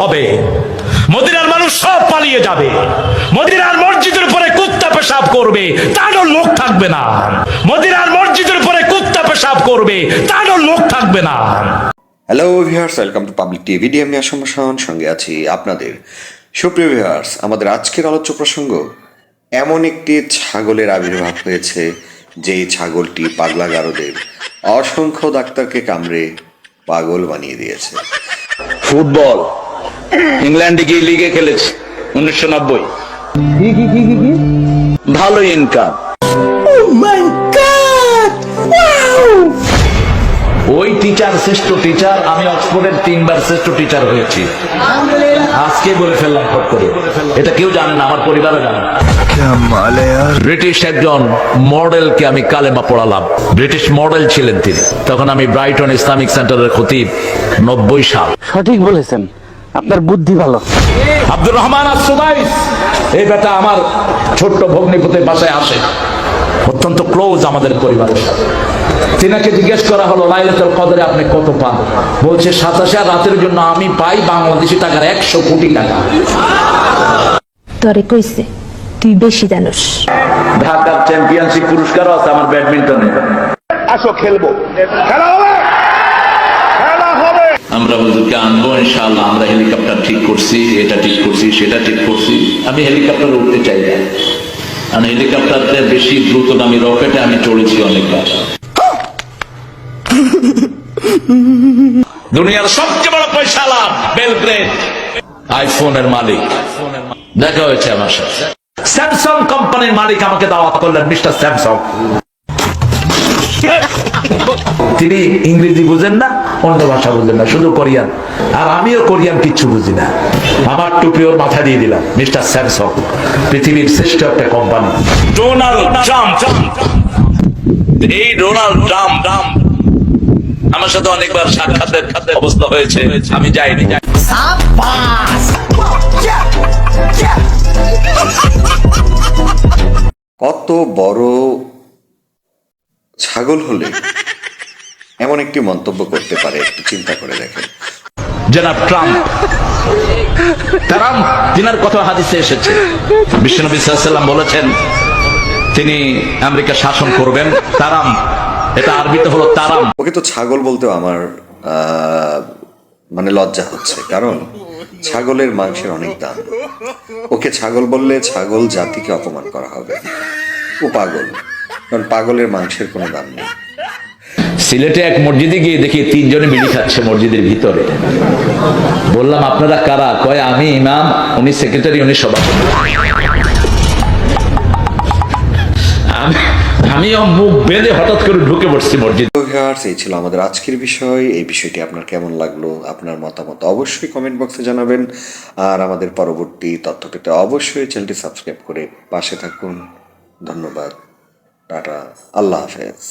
হবে। মদিনার মানুষ সব পালিয়ে যাবে। মদিনার মসজিদের উপরে কুত্তা পেশাব করবে তারও লোক থাকবে না। মদিনার মসজিদের উপরে কুত্তা পেশাব করবে তারও লোক থাকবে না। Hello viewers welcome to public TV D আমি আসম সঙ্গে আছি আপনাদের। সুপ্রিয় ভিউয়ার্স আমাদের আজকের আলোচ্য প্রসঙ্গ এমন একটি ছাগলের আবির্ভাব হয়েছে যেই ছাগলটি পাগলা গারদের অসংখ্য ডাক্তারকে কামড়ে পাগল বানিয়ে দিয়েছে। ফুটবল। ইংল্যান্ডে গিয়ে লিগে খেলেছি উনিশশো নব্বই। ভালো ইনকাম ওই টিচার শ্রেষ্ঠ টিচার আমি অক্সফোর্ডের তিনবার শ্রেষ্ঠ টিচার হয়েছি। আজকে বলে ফেললাম ফট করে। এটা কেউ জানে না আমার পরিবারও জানে না। ব্রিটিশ একজন মডেলকে আমি কালেমা পড়ালাম। ব্রিটিশ মডেল ছিলেন তিনি। তখন আমি ব্রাইটন ইসলামিক সেন্টারের খতিব নব্বই সাল। সঠিক বলেছেন। আপনার বুদ্ধি ভালো। আব্দুর রহমান আসুদাইস এই বেটা আমার ছোট্ট ভগ্নিপতির বাসায় আসে। অত্যন্ত ক্লোজ আমাদের পরিবারের সাথে। তিনাকে জিজ্ঞেস করা হলো লাইলাতুল কদরে আপনি কত পান? বলছে সাতাশে আর রাতের জন্য আমি পাই বাংলাদেশি টাকার একশো কোটি টাকা। তরে কইছে তুই বেশি জানোস। ঢাকার চ্যাম্পিয়নশিপ পুরস্কারও আছে আমার ব্যাডমিন্টনে। আসো খেলব। খেলা হবে? আমরা হুজুরকে আনব ইনশাআল্লাহ আমরা হেলিকপ্টার ঠিক করছি এটা ঠিক করছি সেটা ঠিক করছি। আমি হেলিকপ্টারে উঠতে চাই না। কারণ হেলিকপ্টারতে বেশি দ্রুতগামী রকেটে আমি চড়েছি অনেকবার। দুনিয়ার সবচেয়ে বড় পয়সা লাভ বেলগ্রেড আইফোনের মালিক। দেখা হয়েছে আমার সাথে। স্যামসাং কোম্পানির মালিক আমাকে দাওয়াত করলেন মিস্টার স্যামসাং তিনি ইংরেজি বুঝেন না অন্য ভাষা বুঝেন না শুধু কোরিয়ান। আর আমিও কোরিয়ান কিচ্ছু বুঝি না। আমার টুপি ওর মাথা দিয়ে দিলাম মিস্টার স্যামসং পৃথিবীর শ্রেষ্ঠ একটা কোম্পানি। Donald Trump. এই ডোনাল্ড ট্রাম্প আমার সাথে অনেকবার সাক্ষাতের অবস্থা হয়েছে আমি যাইনি। যাই কত বড় ছাগল হলে এমন একটি মন্তব্য করতে পারে একটু চিন্তা করে দেখেন। জনাব ট্রাম্প। ট্রাম্প তিনার কথা হাদিসে এসেছে। বিশ্বনবী সাল্লাম বলেছেন তিনি আমেরিকা শাসন করবেন তারাম। এটা আরবিতে হলো তারাম। ওকে তো ছাগল বলতেও আমার আহ, মানে লজ্জা হচ্ছে। কারণ ছাগলের মাংসের অনেক দাম। ওকে ছাগল বললে ছাগল জাতিকে অপমান করা হবে। ও পাগল। কারণ পাগলের মাংসের কোনো দাম নেই। সিলেটে এক মসজিদে গিয়ে দেখি তিনজনে বিড়ি খাচ্ছে মসজিদের ভিতরে। বললাম আপনারা কারা? কয় আমি ইমাম উনি সেক্রেটারি উনি সভাপতি। আমি- আমিও মুখ বেঁধে হঠাৎ করে ঢুকে পড়ছি মসজিদ। এই ছিল আমাদের আজকের বিষয়। এই বিষয়টি আপনার কেমন লাগল? আপনার মতামত অবশ্যই কমেন্ট বক্সে জানাবেন। আর আমাদের পরবর্তী তথ্য পেতে অবশ্যই চ্যানেলটি সাবস্ক্রাইব করে পাশে থাকুন। ধন্যবাদ। টাটা আল্লাহ হাফেজ।